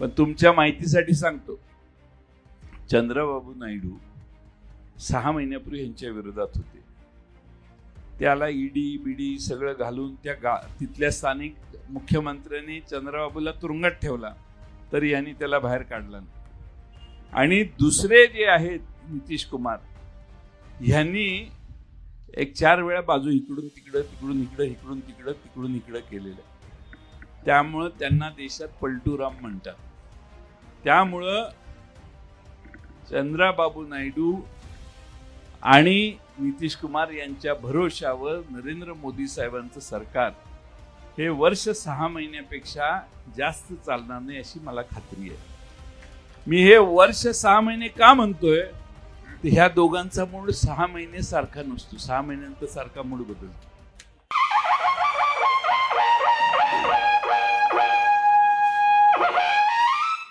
पण तुमच्या माहितीसाठी सांगतो. चंद्रबाबू नायडू सहा महिन्यापूर्वी यांच्या विरोधात होते. त्याला ईडी बीडी सगळं घालून त्या गा तिथल्या स्थानिक मुख्यमंत्र्यांनी चंद्रबाबूला तुरुंगात ठेवला तरी यांनी त्याला बाहेर काढला आणि दुसरे जे आहेत नितीश कुमार ह्यांनी एक चार वेळा बाजू इकडून तिकडं तिकडून इकडं इकडून तिकडं तिकडून इकडं केलेलं आहे. त्यामुळं त्यांना देशात पलटूराम म्हणतात. त्यामुळं चंद्राबाबू नायडू आणि नितीश कुमार यांच्या भरोशावर नरेंद्र मोदी साहेबांचं सरकार हे वर्ष सहा महिन्यापेक्षा जास्त चालणार नाही अशी मला खात्री आहे. मी हे वर्ष सहा महिने का म्हणतोय? ह्या दोघांचा मूड सहा महिने सारखा नसतो. सहा महिन्यानंतर सारखा मूड बदलतो.